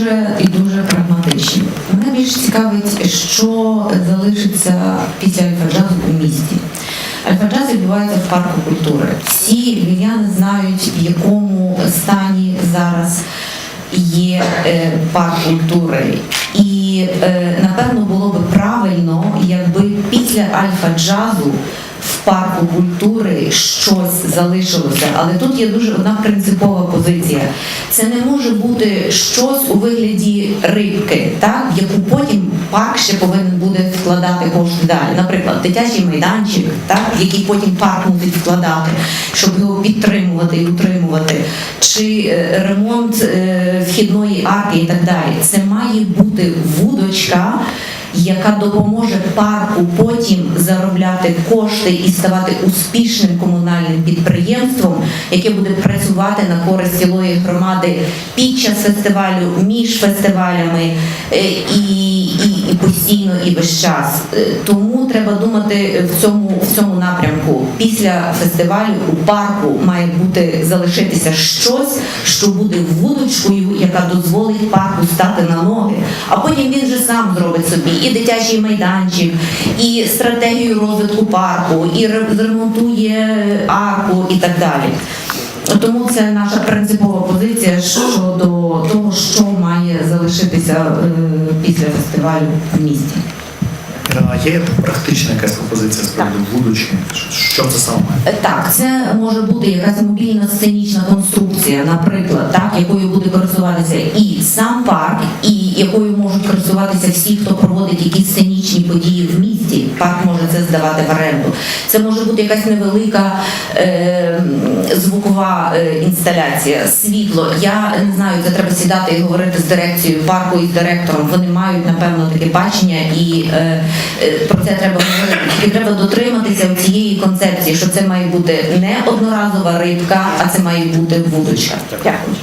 дуже і дуже прагматичні. Мене більш цікавить, що залишиться після альфа-джазу у місті. Альфа-джаз відбувається в парку культури. Всі львів'яни знають, в якому стані зараз є е, парк культури. І е, напевно було би правильно, якби після альфа-джазу парку культури щось залишилося. Але тут є дуже одна принципова позиція. Це не може бути щось у вигляді рибки, так, яку потім парк ще повинен буде вкладати кошти далі. Наприклад, дитячий майданчик, так, який потім парк мусить вкладати, щоб його підтримувати і утримувати, чи е, ремонт е, вхідної арки і так далі. Це має бути вудочка яка допоможе парку потім заробляти кошти і ставати успішним комунальним підприємством, яке буде працювати на користь цілої громади під час фестивалю, між фестивалями е, і, постійно, і весь час. Е, Тому треба думати в цьому, в цьому напрямку. Після фестивалю у парку має бути залишитися щось, що буде вудочкою, яка дозволить парку стати на ноги. А потім він же сам зробить собі і дитячий майданчик, і стратегію розвитку парку, і ре- зремонтує арку і так далі. Тому це наша принципова позиція щодо того, що має залишитися е, після фестивалю в місті. А є практична якась пропозиція з приводу будучи? Що це саме? Е, Так, це може бути якась мобільна сценічна конструкція, наприклад, так, якою буде користуватися і сам парк, і якою можуть користуватися всі, хто проводить якісь сценічні події в місті. Парк може це здавати в оренду. Це може бути якась невелика е, звукова е, інсталяція, світло. Я не знаю, це треба сідати і говорити з дирекцією парку і з директором. Вони мають напевно таке бачення, і е, е, про це треба говорити. І треба дотриматися цієї концепції, що це має бути не одноразова рибка, а це має бути вудочка. Дякую.